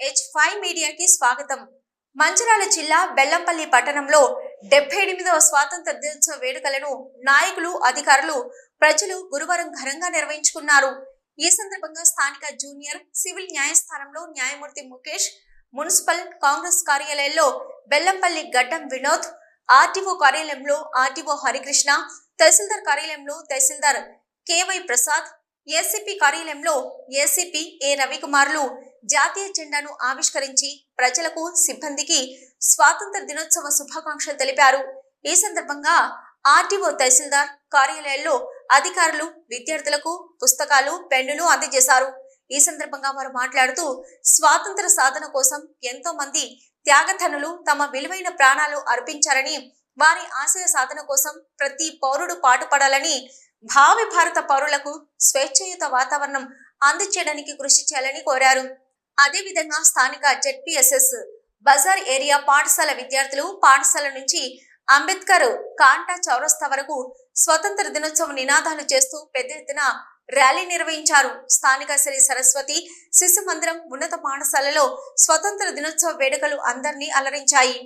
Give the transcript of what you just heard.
H five మీడియాకి స్వాగతం. మంచిరాల జిల్లా బెల్లంపల్లి పట్టణంలో డెబ్బై ఎనిమిదవ స్వాతంత్ర దినోత్సవ వేడుకలను నాయకులు అధికారులు ప్రజలు గురువారం ఘనంగా నిర్వహించుకున్నారు. ఈ సందర్భంగా స్థానిక జూనియర్ సివిల్ న్యాయస్థానంలో న్యాయమూర్తి ముఖేష్ మున్సిపల్ కాంగ్రెస్ కార్యాలయంలో బెల్లంపల్లి గడ్డం వినోద్ ఆర్టీఓ కార్యాలయంలో ఆర్టీఓ హరికృష్ణ తహసీల్దార్ కార్యాలయంలో తహసీల్దార్ కేవై ప్రసాద్ ఏసీపీ కార్యాలయంలో ఏసీపీ ఏ రవికుమార్లు జాతీయ జెండాను ఆవిష్కరించి ప్రజలకు సిబ్బందికి స్వాతంత్ర దినోత్సవ శుభాకాంక్షలు తెలిపారు. ఈ సందర్భంగా ఆర్టీఓ తహసీల్దార్ కార్యాలయాల్లో అధికారులు విద్యార్థులకు పుస్తకాలు పెన్నులు అందజేశారు. ఈ సందర్భంగా వారు మాట్లాడుతూ స్వాతంత్ర సాధన కోసం ఎంతో మంది త్యాగధనులు తమ విలువైన ప్రాణాలు అర్పించారని వారి ఆశయ సాధన కోసం ప్రతి పౌరుడు పాటుపడాలని భావి భారత పౌరులకు స్వేచ్ఛయుత వాతావరణం అందచేయడానికి కృషి చేయాలని కోరారు. అదేవిధంగా స్థానిక జెడ్పీఎస్ఎస్ బజార్ ఏరియా పాఠశాల విద్యార్థులు పాఠశాల నుంచి అంబేద్కర్ కాంటా చౌరస్తా వరకు స్వతంత్ర దినోత్సవ నినాదాలు చేస్తూ పెద్ద ఎత్తున ర్యాలీ నిర్వహించారు. స్థానిక శ్రీ సరస్వతి శిశు మందిరం ఉన్నత పాఠశాలలో స్వతంత్ర దినోత్సవ వేడుకలు అందరినీ అలరించాయి.